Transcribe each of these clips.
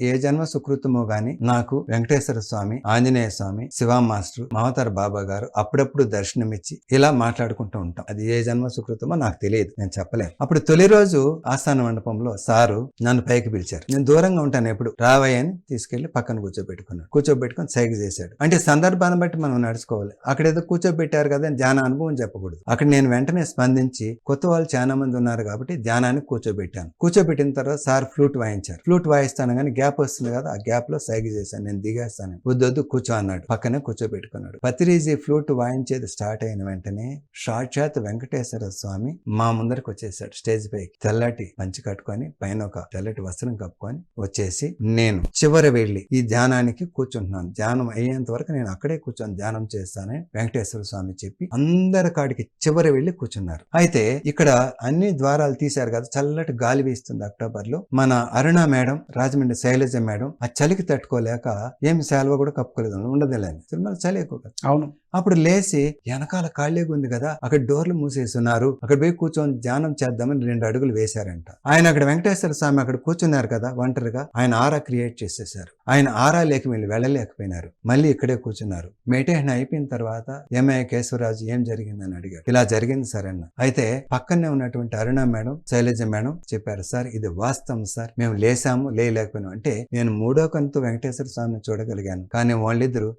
ఏ జన్మ సుకృతమో గాని నాకు వెంకటేశ్వర స్వామి ఆంజనేయ స్వామి శివ మాస్టర్ మమతార్ బాబా గారు అప్పుడప్పుడు దర్శనమిచ్చి ఇలా మాట్లాడుకుంటూ ఉంటాం. అది ఏ జన్మ సుకృతమో నాకు తెలియదు. నేను చెప్పలేను. అప్పుడు తొలి రోజు ఆస్థాన మండపంలో సారు నన్ను పైకి పిలిచారు. నేను దూరంగా ఉంటాను ఎప్పుడు. రావయ్యని తీసుకెళ్ళి పక్కన కూర్చోబెట్టుకున్నాడు. కూర్చోబెట్టుకుని సైగ చేశాడు. అంటే సందర్భాన్ని బట్టి మనం నడుచుకోవాలి. అక్కడ ఏదో కూర్చోబెట్టారు కదా అని ధ్యాన అనుభవం చెప్పకూడదు. అక్కడ నేను వెంటనే స్పందించి కొత్త వాళ్ళు చాలా మంది ఉన్నారు కాబట్టి ధ్యానానికి కూర్చోబెట్టాను. కూర్చోబెట్టిన తర్వాత సార్ ఫ్లూట్ వాయించారు. ఫ్లూట్ వాయిస్తాను కానీ గ్యాప్ వస్తుంది కదా ఆ గ్యాప్లో సైగ చేశాను నేను దిగేస్తాను. వద్దొద్దు కూర్చో అన్నాడు. పక్కనే కూర్చోబెట్టుకున్నాడు. పత్రిజీ ఫ్లూట్ వాయించేది స్టార్ట్ అయిన వెంటనే సాక్షాత్ వెంకటేశ్వర స్వామి మా ముందరకు వచ్చేసాడు స్టేజ్ పైకి. తెల్లటి పంచి కట్టుకొని పైన ఒక తెల్లటి వస్త్రం కప్పుకొని వచ్చేసి నేను చివరి వెళ్ళి ఈ ధ్యానానికి కూర్చుంటున్నాను. ధ్యానం అయ్యేంత వరకు నేను అక్కడే కూర్చొని ధ్యానం చేస్తానని వెంకటేశ్వర స్వామి చెప్పి అందరి కాడికి చివరి వెళ్ళి కూర్చున్నారు. అయితే ఇక్కడ అన్ని ద్వారాలు తీశారు కదా చల్లటి గాలి వీస్తుంది అక్టోబర్లో మన అరుణ మేడం రాజమండ్రి శైలజ మేడం. ఆ చలికి తట్టుకోలేక ఏమి శాలువ కూడా కప్పుకోలేదు. ఉండదులేని తిరుమల చలి ఎక్కువ. అవును. అప్పుడు లేచి వెనకాల ఖాళీగా ఉంది కదా అక్కడ డోర్లు మూసేస్తున్నారు. అక్కడ పోయి కూర్చొని ధ్యానం చేద్దామని రెండు అడుగులు వేశారంట. ఆయన అక్కడ వెంకటేశ్వర స్వామి అక్కడ కూర్చున్నారు కదా ఒంటరిగా. ఆయన ఆరా క్రియేట్ చేసేసారు ఆయన ఆరా లేక వీళ్ళు వెళ్ళలేకపోయినారు. మళ్ళీ ఇక్కడే కూర్చున్నారు. మెడిటేషన్ అయిపోయిన తర్వాత ఎంఐ కేశవరాజు ఏం జరిగిందని అడిగారు. ఇలా జరిగింది సార్ అన్న. అయితే పక్కనే ఉన్నటువంటి అరుణ మేడం శైలజ మేడం చెప్పారు సార్ ఇది వాస్తవం సార్. మేము లేసాము లేయలేకపోయినాం. అంటే నేను మూడో కనుతో వెంకటేశ్వర స్వామిని చూడగలిగాను. కానీ వాళ్ళిద్దరు.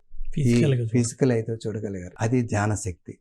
ఫిజికల్ అయితే చూడగలిగారు. అది ధ్యాన శక్తి